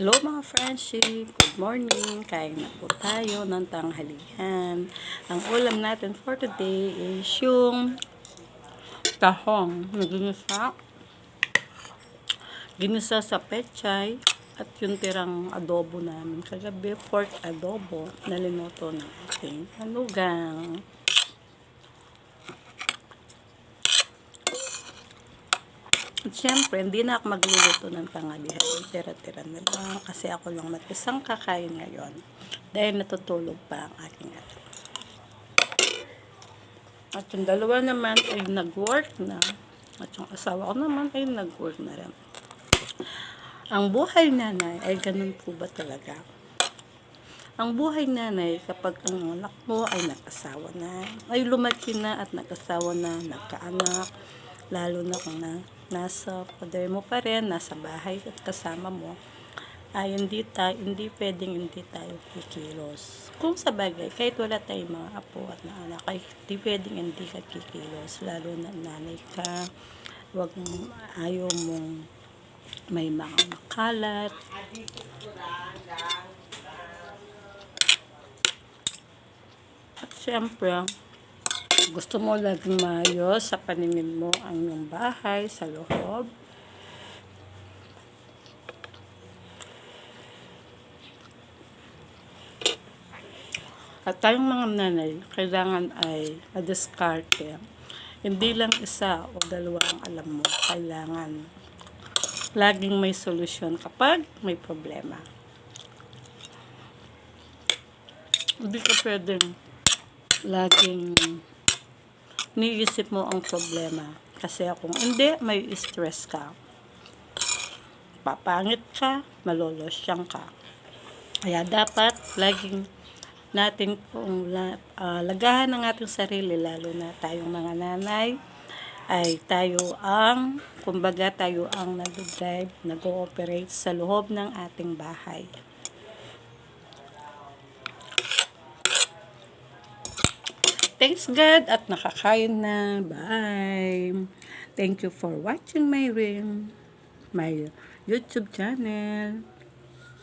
Hello mga friendship, good morning. Kain na po tayo ng tanghalian. Ang ulam natin for today is yung tahong na ginisa. Ginisa sa pechay at yung tirang adobo namin kagabi, pork adobo na linuto ng ating anugang. At syempre, hindi na ako magluluto ng tanghalihan. Tira-tira na lang kasi ako lang mag-isang kakain ngayon. Dahil natutulog pa ang aking ato. At yung dalawa naman ay nag-work na. At yung asawa ko naman ay nag-work na rin. Ang buhay nanay ay ganun po ba talaga? Ang buhay nanay kapag ang anak mo ay nag-asawa na, ay lumaki na at nag-asawa na, nagkaanak, lalo na kung na, nasa poder mo pa rin, nasa bahay at kasama mo, ay hindi, tayo, hindi pwedeng hindi tayo kikilos. Kung sa bagay, kahit wala tayong mga apo at na anak, ay hindi pwedeng hindi ka kikilos, lalo na nanay ka, wag mo, ayaw mong may mga makalat, At syempre, gusto mo laging maayos sa paningin mo ang iyong bahay sa loob. At tayong mga nanay, kailangan ay na-discarte. Hindi lang isa o dalawa ang alam mo. Kailangan laging may solusyon kapag may problema. Hindi ka pwedeng laging niisip mo ang problema. Kasi kung hindi, may stress ka. Papangit ka, malolosyang ka. Kaya dapat laging natin kung la, ah, lagahan ng ating sarili, lalo na tayong mga nanay, ay tayo ang, kumbaga tayo ang nag-drive, nag-ooperate sa loob ng ating bahay. Thanks God at nakakain na. Bye. Thank you for watching my ring, my YouTube channel.